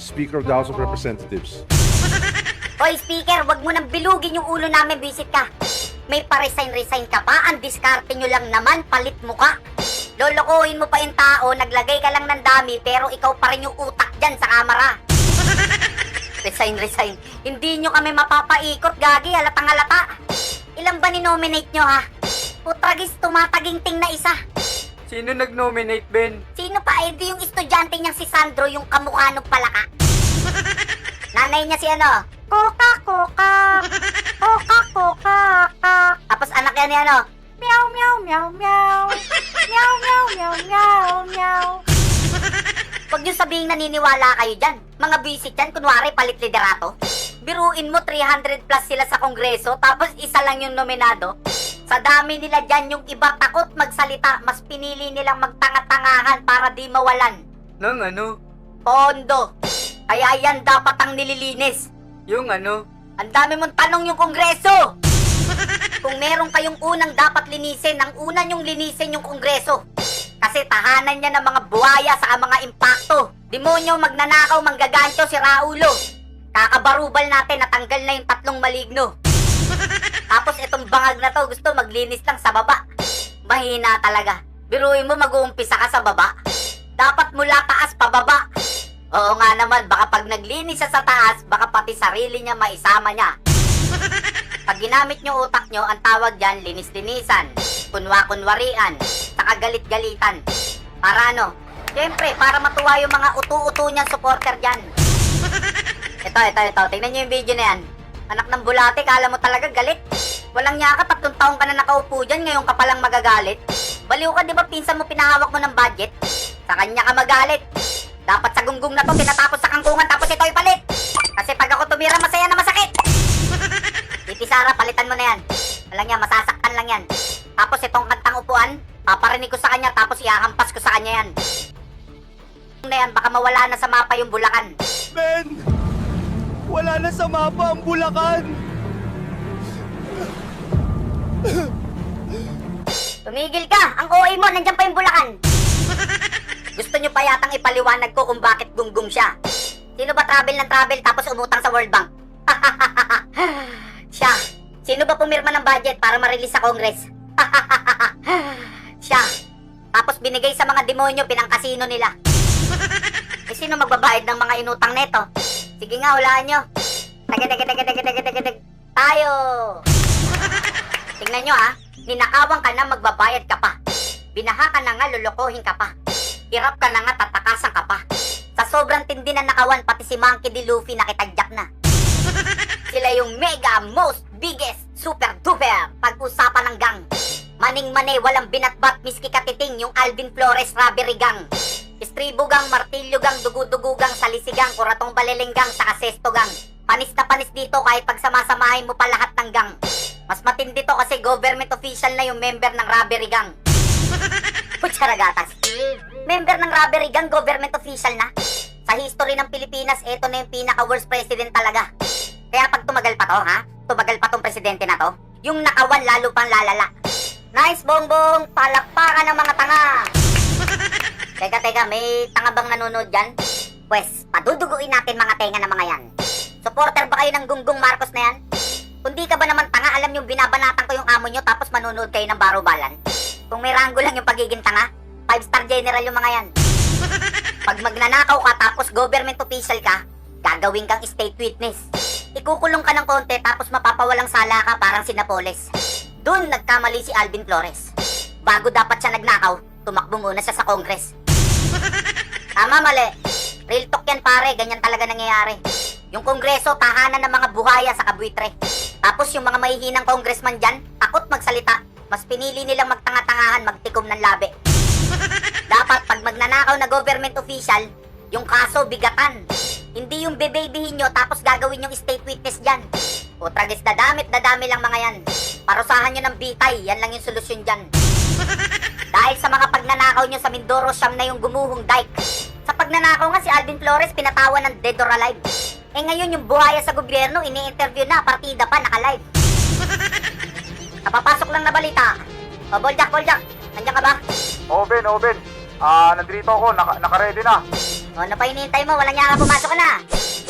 Speaker of the House of Representatives. Hoy, speaker, wag mo nang bilugin yung ulo namin, visit ka. May pa-resign-resign ka pa, ang diskarte nyo lang naman, palit mo ka. Lolokohin mo pa yung tao, naglagay ka lang ng dami, pero ikaw pa rin yung utak dyan sa kamera. resign-resign. Hindi nyo kami mapapaikot, gagi, halatang halata. Ilan ba ni-nominate nyo, ha? Putragis, tumataginting na isa. Sino nag-nominate, Ben? Sino pa? Eh, di yung estudyante niyang si Sandro, yung kamukha ng palaka. Nanay niya si ano? Coca, Coca. Coca, Coca, Coca. Tapos anak niya ni ano? Meow, meow, meow, meow. Meow, meow, meow, meow, meow. Huwag niyo sabihin naniniwala kayo dyan. Mga visit yan, kunwari palit liderato. Biruin mo 300 plus sila sa kongreso, tapos isa lang yung nominado. Sa dami nila dyan, yung iba takot magsalita, mas pinili nilang magtanga-tangahan para di mawalan. Nang ano? Pondo. Kaya yan dapat ang nililinis. Yung ano? Ang dami mong tanong yung kongreso. Kung meron kayong unang dapat linisin, ang una nyong linisin yung kongreso. Kasi tahanan niya ng mga buhaya sa mga impacto. Demonyo, magnanakaw, manggagancho, si Raulo. Kakabarubal natin, natanggal na yung tatlong maligno. Tapos itong bangag na to, gusto maglinis lang sa baba. Mahina talaga. Biruin mo mag-uumpisa ka sa baba. Dapat mula taas pababa. Oo nga naman, baka pag naglinis siya sa taas, baka pati sarili niya maisama niya. Pag ginamit niyo utak niyo, ang tawag diyan linis-linisan, kunwa-kunwarian, saka galit-galitan. Para ano? Siyempre, para matuwa yung mga utu-utu niyang supporter diyan. Ito, ito, ito. Tingnan niyo yung video na yan. Anak ng bulate, kala mo talaga galit. Walang niya ka, tatlong taong ka na nakaupo dyan, ngayon ka palang magagalit. Baliw ka, di ba pinsan mo pinahawak mo ng budget? Sa kanya ka magalit. Dapat sa gunggong na to, tinatapos sa kangkungan, tapos ito ipalit. Kasi pag ako tumira, masaya na masakit. Titi Sara, palitan mo na yan. Walang yan, masasaktan lang yan. Tapos itong kantang upuan, paparinig ko sa kanya, tapos ihahampas ko sa kanya yan. Na yan, baka mawala na sa mapa yung Bulacan. Ben! Wala na sa mapa ang Bulacan! Tumigil ka! Ang OA mo, nandyan pa yung Bulacan! Gusto nyo pa yatang ipaliwanag ko kung bakit gunggong siya. Sino ba travel ng travel tapos umutang sa World Bank? siya. Sino ba pumirma ng budget para ma-release sa Congress? siya. Tapos binigay sa mga demonyo pinangkasino nila. Eh sino magbabayad ng mga inutang neto? Sige nga, hulaan nyo. Tagi. Tayo! Tingnan nyo ah, ninakawan ka na magbabayad ka pa. Binaha ka na nga, lulukohin ka pa. Hirap ka na nga, tatakasan ka pa. Sa sobrang tindi na nakawan, pati si Monkey D. Luffy nakitagyak na. Sila yung mega, most, biggest, super duper pag-usapan ng gang. Maning-mane, walang binatbat, miski katiting, yung Alvin Flores Robbery Gang. Istribo gang, martilyo gang, dugu-dugu gang, salisigang, kuratong baliling gang, saka sesto gang. Panis na panis dito kahit pagsamasamahin mo pa lahat ng gang. Mas matindi to kasi government official na yung member ng robbery gang. Putsara gatas. Member ng robbery gang, government official na. Sa history ng Pilipinas, eto na yung pinaka-worst president talaga. Kaya pag tumagal pa to, ha? Tumagal pa tong presidente na to, yung nakawan lalo pang lalala. Nice, bongbong! Palakpakan ng mga tanga! Teka, teka, may tanga bang nanonood dyan? Pwes, paduduguin natin mga tenga ng mga yan. Supporter ba kayo ng gunggong Marcos na yan? Kung di ka ba naman tanga, alam yung binabanatan ko yung amo nyo tapos manonood kayo ng barubalan? Kung may ranggo lang yung pagiging tanga, 5-star general yung mga yan. Pag magnanakaw ka tapos government official ka, gagawin kang state witness. Ikukulong ka ng konti tapos mapapawalang sala ka parang si Napoles. Doon nagkamali si Alvin Flores. Bago dapat siya nagnakaw, tumakbo muna siya sa Congress. Tama, mali. Real talk yan pare, ganyan talaga nangyayari. Yung kongreso, tahanan ng mga buhaya sa kabuitre. Tapos yung mga mahihinang congressman dyan, takot magsalita. Mas pinili nilang magtanga-tangahan, magtikom ng labi. Dapat pag magnanakaw na government official, yung kaso bigatan. Hindi yung bebabyhin nyo tapos gagawin yung state witness dyan. Putragis dadamit, dadami lang mga yan. Parusahan nyo ng bitay, yan lang yung solusyon dyan. Dahil sa mga pagnanakaw nyo sa Mindoro, siyam na yung gumuhong dike. Sa pagnanakaw nga si Alvin Flores, pinatawan ng dead or alive. Eh ngayon yung buhaya sa gobyerno, ini-interview na, partida pa, naka-live. Kapapasok lang na balita. O, Boljak, Boljak, nandiyan ka ba? Oo, Ben, oo, Ben. Ah, nandito ako, naka, naka-ready na. O, ano pa hinihintay mo? Walang niya ka, pumasok ka na.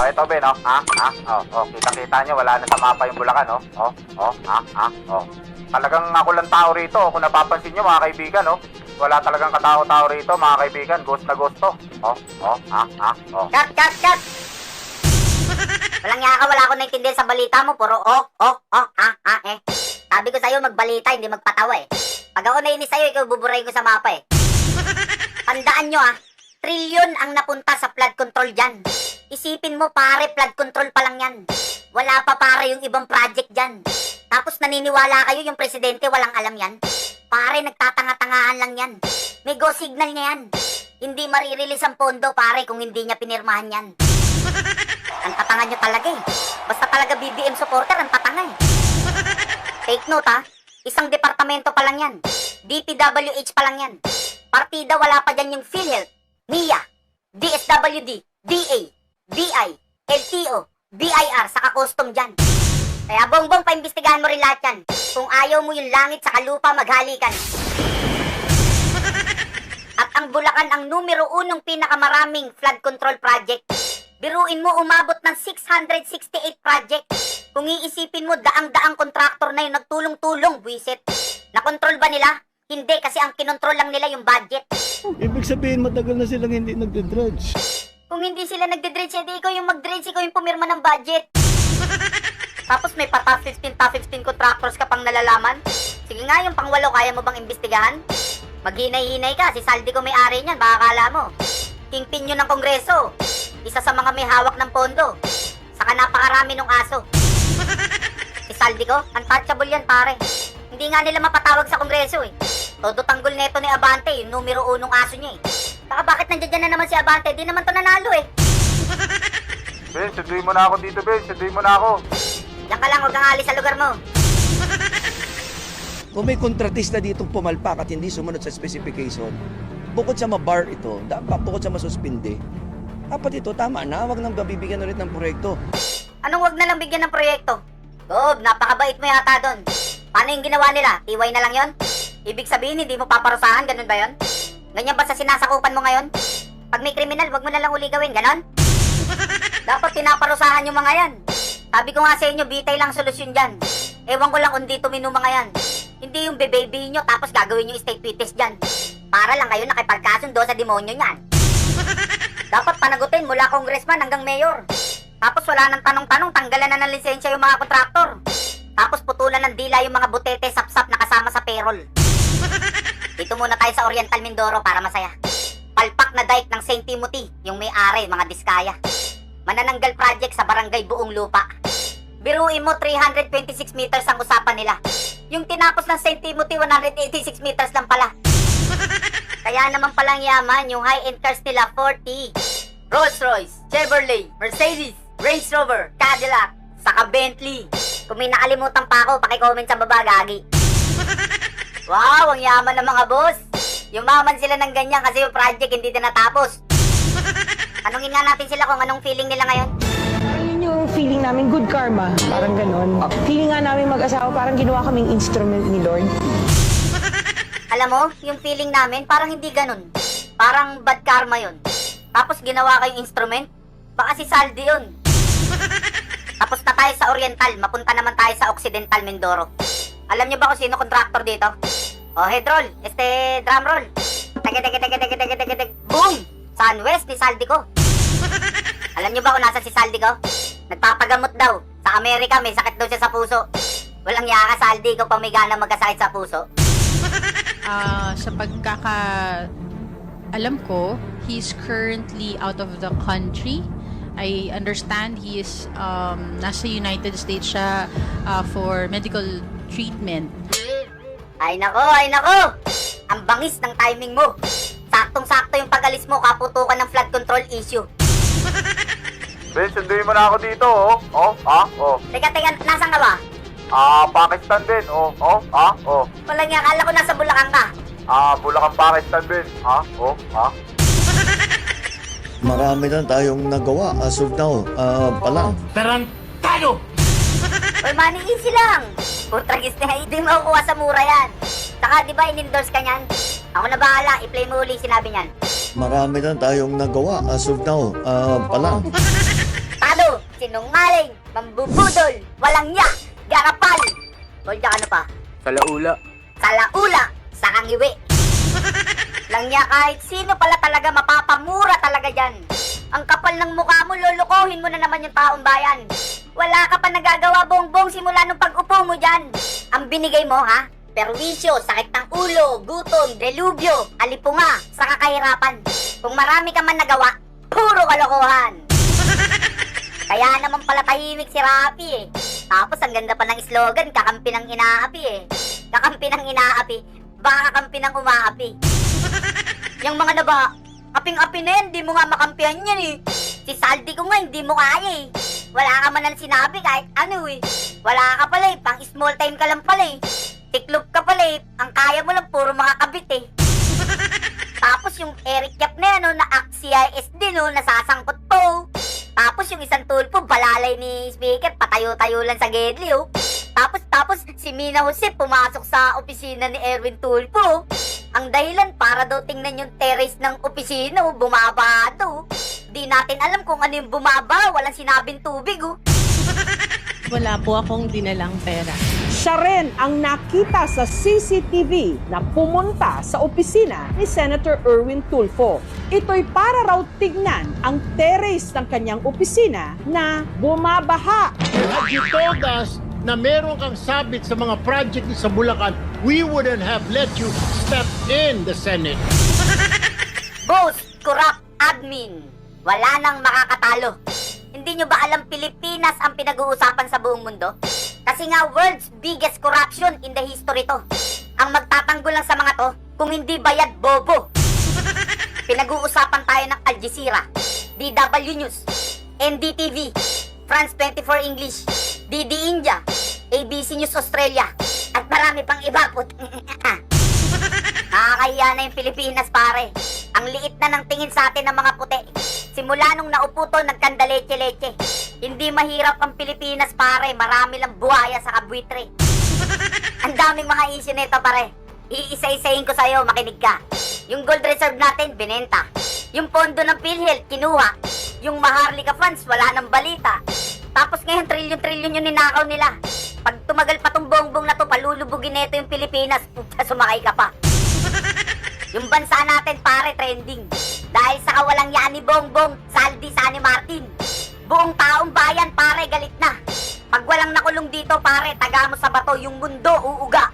Oh, ito, Ben, oh. Ha? Ha? Oh, oh. Kita-kita nyo, wala na sa mapa yung Bulacan, oh. Oh, oh, ha? Ha? Oh. Talagang ako lang tao rito, kung napapansin nyo, mga kaibigan, oh. Wala talagang katao-tao rito, mga kaibigan. Ghost na ghost to. Oh, oh, ha? Ha? Oh. Cut, cut, cut! Walang niya ka, wala akong naintindihan sa balita mo. Puro oh, oh, oh, ha, ha, eh. Sabi ko sa'yo, magbalita, hindi magpatawa eh. Pag ako nainis sa'yo, ikaw buburahin ko sa mapa eh. Tandaan nyo ah, trilyon ang napunta sa flood control dyan. Isipin mo pare, flood control pa lang yan. Wala pa pare yung ibang project dyan. Tapos naniniwala kayo yung presidente walang alam yan. Pare, nagtatanga-tangahan lang yan. May go signal niya yan. Hindi marirelease ang pondo pare kung hindi niya pinirmahan yan. Ang tatanga nyo talaga eh. Basta talaga BBM supporter, ang tatanga eh. Take note ha, isang departamento pa lang yan. DPWH pa lang yan. Partida wala pa dyan yung PhilHealth, NIA, DSWD, DA, BI, LTO, BIR, saka custom dyan. Kaya bongbong paimbestigahan mo rin lahat yan. Kung ayaw mo yung langit sa lupa maghalikan. At ang Bulacan ang numero unong pinakamaraming flood control project. Biruin mo umabot ng 668 project. Kung iisipin mo, daang-daang kontraktor na yung nagtulong-tulong, buwisit. Nakontrol ba nila? Hindi, kasi ang kinontrol lang nila yung budget. Ibig sabihin matagal na silang hindi nagde-dredge. Kung hindi sila nagde-dredge, edi ikaw yung mag-dredge, ikaw yung pumirma ng budget. Tapos may pa top 15, top 15 contractors ka pang nalalaman. Sige nga, yung pangwalo, kaya mo bang imbestigahan? Maghinay-hinay ka, si Saldi ko may-ari niyan, baka akala mo. Kingpin yun ng kongreso. Isa sa mga may hawak ng pondo. Saka napakarami ng aso. Si Saldi ko, untouchable yan pare. Hindi nga nila mapatawag sa kongreso eh. Todo tanggol neto ni Abante, yung numero unong aso niya eh. Saka bakit nandiyan na naman si Abante? Di naman to nanalo eh. Ben, sunduin mo na ako dito, Ben. Sunduin mo na ako. Yan ka lang, huwag kang alis sa lugar mo. Kung may kontratista ditong pumalpak at hindi sumunod sa specification, bukod sa mabar ito, dapat bukod sa masuspindi, dapat ito tama na, wag nang babibigyan ulit ng proyekto. Anong wag na lang bigyan ng proyekto? Gob, napakabait mo yata doon. Paano yung ginawa nila? Iway na lang yon? Ibig sabihin, hindi mo paparusahan, ganun ba yon? Ganyan ba sa sinasakupan mo ngayon? Pag may kriminal, wag mo na lang uli gawin, ganon? Dapat pinaparusahan yung mga yan. Sabi ko nga sa inyo, bitay lang solusyon dyan. Ewan ko lang kung dito minu mga yan. Hindi yung bebaby nyo tapos gagawin yung state witness dyan. Para lang kayo nakipagkasundo sa demonyo niyan. Dapat panagutin mula congressman hanggang mayor. Tapos wala nang tanong-tanong, tanggalan na ng lisensya yung mga kontraktor. Tapos putulan ng dila yung mga butete sap-sap na kasama sa payroll. Dito muna tayo sa Oriental Mindoro para masaya. Palpak na dike ng St. Timothy, yung may-ari, mga diskaya. Manananggal project sa barangay buong lupa. Biruin mo 326 meters ang usapan nila. Yung tinapos ng St. Timothy 186 meters lang pala. Kaya naman palang yaman yung high-end cars nila 40. Rolls Royce, Chevrolet, Mercedes, Range Rover, Cadillac, saka Bentley. Kung may nakalimutan pa ako, pakicomment sa baba, gagi. Wow, ang yaman ng mga boss. Yumaman sila ng ganyan kasi yung project hindi na natapos. Tanungin nga natin sila kung anong feeling nila ngayon. Feeling namin, good karma. Parang ganon. Feeling nga namin mag-asawa, parang ginawa kaming instrument ni Lord. Alam mo, yung feeling namin parang hindi ganun. Parang bad karma yun. Tapos ginawa kayong instrument, baka si Saldi yun. Tapos na tayo sa Oriental, mapunta naman tayo sa Occidental Mindoro. Alam niyo ba kung sino contractor dito? O, head roll, este, drum roll. Tege, tege, tege, tege, tege, tege, tege. Boom! Sunwest ni Saldi ko. Alam niyo ba kung nasa si Saldi ko? Nagpapagamot daw. Sa Amerika, may sakit daw siya sa puso. Walang yaka, Saldi ko pa may gana magkasakit sa puso. Ah, sa pagkaka alam ko, he's currently out of the country. I understand he is um, nasa United States siya ah, for medical treatment. Ay nako, ay nako! Ang bangis ng timing mo. Saktong-sakto yung pag-alis mo, kaputukan ng flood control issue. Ben, sunduin mo na ako dito, oh. Oh, ha? Oh. Teka, teka, nasan ka ba? Ah, Pakistan, Ben. Oh, oh, ha? Oh. Wala nga, akala ko nasa Bulacan ka. Ah, Bulacan, Pakistan, Ben. Ha? Oh, ha? Marami na tayong nagawa as of now, ah, pa lang. Oy, money easy lang. Putragis na, hindi mo makukuha sa mura yan. Saka, di ba, in-endorse ka niyan? Ako na bahala, i-play mo uli sinabi niyan. Marami na tayong nagawa as of now. Ah, pala. Sinungaling, mambubudol, walang yak, garapal. Hold ano pa? Sa laula. Salaula, sa kangiwi. Lang niya kahit sino pala talaga mapapamura talaga dyan. Ang kapal ng mukha mo, lulukohin mo na naman yung taong bayan. Wala ka pa nagagawa bongbong simula nung pag-upo mo dyan. Ang binigay mo, ha? Perwisyo, sakit ng ulo, gutom, delubyo, alipunga, sa kakahirapan. Kung marami ka man nagawa, puro kalokohan. Kaya naman pala tahimik si Rapi eh. Tapos ang ganda pa ng slogan, kakampi ng inaapi eh. Kakampi ng inaapi, baka kakampi ng umaapi. Yung mga naba, aping-api na yan, di mo nga makampihan yan eh. Si Saldi ko nga, hindi mo kaya eh. Wala ka man lang sinabi kahit ano eh. Wala ka pala eh, pang small time ka lang pala eh. Tiklop ka pala eh, ang kaya mo lang puro mga kabit eh. Tapos yung Eric Yap na yan, no, na CIS din, no, nasasangkot po. Tapos yung isang tulpo, balalay ni speaker, patayo-tayo lang sa Gedli, oh. Tapos, tapos, si Mina Jose pumasok sa opisina ni Erwin Tulpo. Ang dahilan para daw tingnan yung terrace ng opisina, oh, bumaba daw. Di natin alam kung ano yung bumaba, walang sinabing tubig, oh. Wala po akong dinalang pera. Siya rin ang nakita sa CCTV na pumunta sa opisina ni Senator Erwin Tulfo. Ito'y para raw tignan ang terrace ng kanyang opisina na bumabaha. Had you told us na meron kang sabit sa mga project sa Bulacan, we wouldn't have let you step in the Senate. Boss, corrupt admin. Wala nang makakatalo. Hindi nyo ba alam Pilipinas ang pinag-uusapan sa buong mundo? Kasi nga world's biggest corruption in the history to. Ang magtatanggol lang sa mga to, kung hindi bayad bobo. Pinag-uusapan tayo ng Al Jazeera, DW News, NDTV, France 24 English, DD India, ABC News Australia, at marami pang iba po. Nakakahiya na yung Pilipinas, pare. Ang liit na ng tingin sa atin ng mga puti. Simula nung naupo to, nagkandaleche-leche. Hindi mahirap ang Pilipinas, pare. Marami lang buhaya sa kabwitre. ang daming mga issue nito, pare. Iisa-isahin ko sa'yo, makinig ka. Yung gold reserve natin, binenta. Yung pondo ng PhilHealth, kinuha. Yung Maharlika funds, wala nang balita. Tapos ngayon, trilyon-trilyon yung ninakaw nila. Pag tumagal pa tong bongbong na to, palulubugin nito yung Pilipinas. Puta, sumakay ka pa. Yung bansa natin, pare, trending. Dahil sa kawalang yan ni Bongbong, Saldi, Sani Martin. Buong taong bayan, pare, galit na. Pag walang nakulong dito, pare, taga mo sa bato, yung mundo uuga.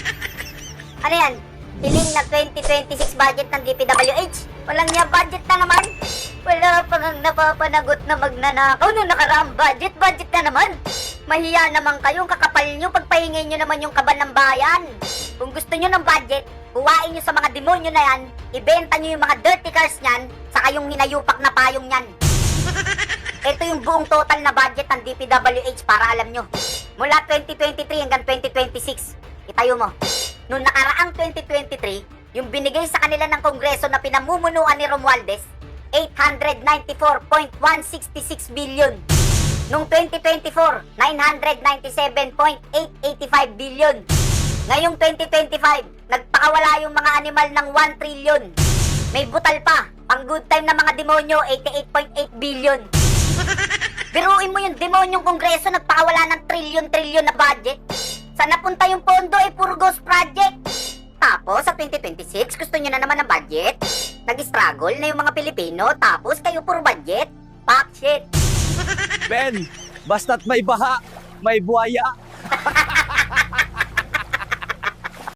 ano yan? Piling na 2026 budget ng DPWH. Walang niya budget na naman. Wala pa nga napapanagot na magnanakaw nung nakaraang budget. Budget na naman. Mahiya naman kayong kakapal nyo pagpahingay nyo naman yung kaban ng bayan. Kung gusto nyo ng budget, buwain nyo sa mga demonyo na yan, ibenta nyo yung mga dirty cars nyan, saka yung hinayupak na payong nyan. Ito yung buong total na budget ng DPWH para alam nyo. Mula 2023 hanggang 2026. Itayo mo. Noong nakaraang 2023, yung binigay sa kanila ng Kongreso na pinamumunuan ni Romualdez, 894.166 billion. Noong 2024, 997.885 billion. Ngayong 2025, nagpakawala yung mga animal ng 1 trillion. May butal pa, pang good time na mga demonyo, 88.8 billion. Biruin mo yung demonyong kongreso nagpakawala ng trilyon-trilyon na budget. Saan napunta yung pondo eh, puro ghost project. Tapos sa 2026, gusto nyo na naman ng budget? Nag-struggle na yung mga Pilipino, tapos kayo puro budget? Fuck shit. Ben, basta't may baha, may buhaya.